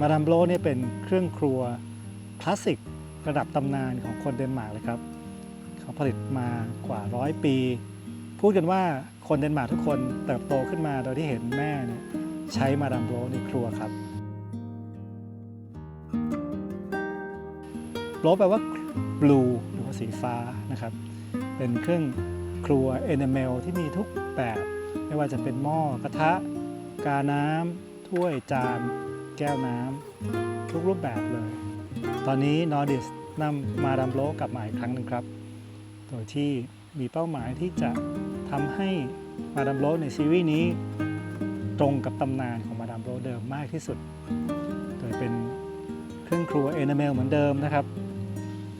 มาดามโบลเนี่ยเป็นเครื่องครัวคลาสสิกระดับตำนานของคนเดนมาร์กเลยครับ เขาผลิตมากว่าร้อยปี พูดกันว่าคนเดนมาร์กทุกคนเติบโตขึ้นมาโดยที่เห็นแม่เนี่ยใช้มาดามโบลในครัวครับโบลแปลว่า blue หรือว่าสีฟ้านะครับ เป็นเครื่องครัวเอเนเมลที่มีทุกแบบ ไม่ว่าจะเป็นหม้อกระทะ กาน้ำถ้วยจาน แก้วน้ำทุกรูปแบบเลย ตอนนี้นอร์ดิสนำมาดามโลกลับมาอีกครั้งหนึ่งครับ โดยที่มีเป้าหมายที่จะทำให้มาดามโลในซีรีส์นี้ตรงกับตำนานของมาดามโลเดิมมากที่สุด โดยเป็นเครื่องครัวเอนเมลเหมือนเดิมนะครับ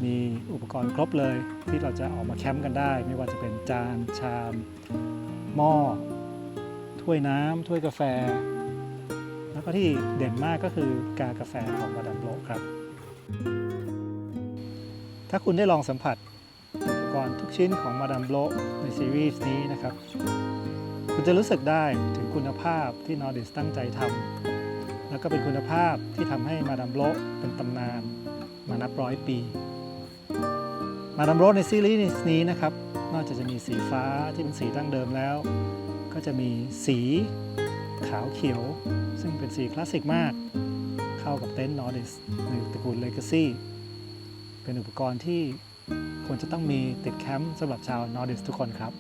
มีอุปกรณ์ครบเลยที่เราจะออกมาแคมป์กันได้ ไม่ว่าจะเป็นจานชาม หม้อ ถ้วยน้ำถ้วยกาแฟ ก็ที่เด่นมากก็คือกากาแฟของมาดามโลครับ ถ้าคุณได้ลองสัมผัสอุปกรณ์ทุกชิ้นของมาดามโลในซีรีส์นี้นะครับ คุณจะรู้สึกได้ถึงคุณภาพที่นอร์ดิสตั้งใจทำแล้วก็เป็นคุณภาพที่ทำให้มาดามโลเป็นตำนานมานับร้อยปี มาดามโลในซีรีส์นี้นะครับ นอกจากจะมีสีฟ้าที่เป็นสีดั้งเดิมแล้ว ก็จะมีสี ขาวเขียว ซึ่งเป็นสีคลาสสิกมาก เข้ากับเต็นท์นอร์ดิสในตระกูลเลกาซี่เป็นอุปกรณ์ที่ควรจะต้องมีติดแคมป์สำหรับชาวนอร์ดิสทุกคนครับ